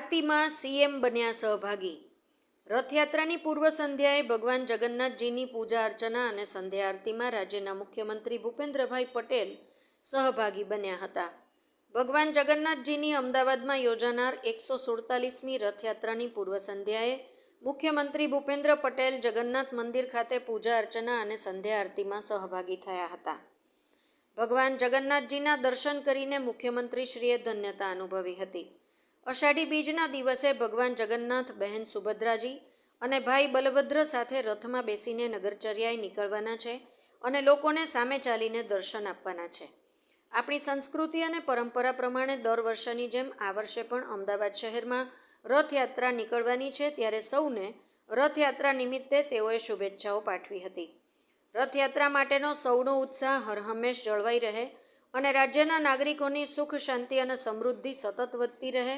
આરતીમાં સીએમ બન્યા સહભાગી. રથયાત્રાની પૂર્વ સંધ્યાએ ભગવાન જગન્નાથજીની પૂજા અર્ચના અને સંધ્યા આરતીમાં રાજ્યના મુખ્યમંત્રી ભૂપેન્દ્રભાઈ પટેલ સહભાગી બન્યા હતા. ભગવાન જગન્નાથજીની અમદાવાદમાં યોજાનાર એકસો સુડતાલીસમી રથયાત્રાની પૂર્વ સંધ્યાએ મુખ્યમંત્રી ભૂપેન્દ્ર પટેલ જગન્નાથ મંદિર ખાતે પૂજા અર્ચના અને સંધ્યા આરતીમાં સહભાગી થયા હતા. ભગવાન જગન્નાથજીના દર્શન કરીને મુખ્યમંત્રીશ્રીએ ધન્યતા અનુભવી હતી. અષાઢી બીજના દિવસે ભગવાન જગન્નાથ, બહેન સુભદ્રાજી અને ભાઈ બલભદ્ર સાથે રથમાં બેસીને નગરચર્યાએ નીકળવાના છે અને લોકોને સામે ચાલીને દર્શન આપવાના છે. આપણી સંસ્કૃતિ અને પરંપરા પ્રમાણે દર વર્ષની જેમ આ વર્ષે પણ અમદાવાદ શહેરમાં રથયાત્રા નીકળવાની છે ત્યારે સૌને રથયાત્રા નિમિત્તે તેઓએ શુભેચ્છાઓ પાઠવી હતી. રથયાત્રા માટેનો સૌનો ઉત્સાહ હરહંમેશ જળવાઈ રહે અને રાજ્યના નાગરિકોની સુખ, શાંતિ અને સમૃદ્ધિ સતત વધતી રહે.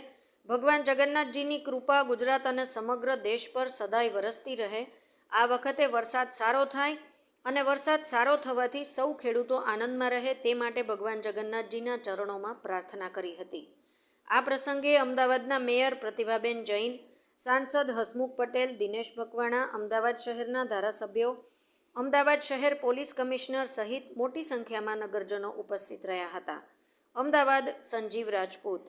ભગવાન જગન્નાથજીની કૃપા ગુજરાત અને સમગ્ર દેશ પર સદાય વરસતી રહે. આ વખતે વરસાદ સારો થાય અને વરસાદ સારો થવાથી સૌ ખેડૂતો આનંદમાં રહે તે માટે ભગવાન જગન્નાથજીના ચરણોમાં પ્રાર્થના કરી હતી. આ પ્રસંગે અમદાવાદના મેયર પ્રતિભાબેન જૈન, સાંસદ હસમુખ પટેલ, દિનેશ મકવાણા અમદાવાદ શહેરના ધારાસભ્યો અમદાવાદ શહેર પોલીસ કમિશનર સહિત મોટી સંખ્યામાં નગરજનો ઉપસ્થિત રહ્યા હતા. અમદાવાદ સંજીવ રાજપૂત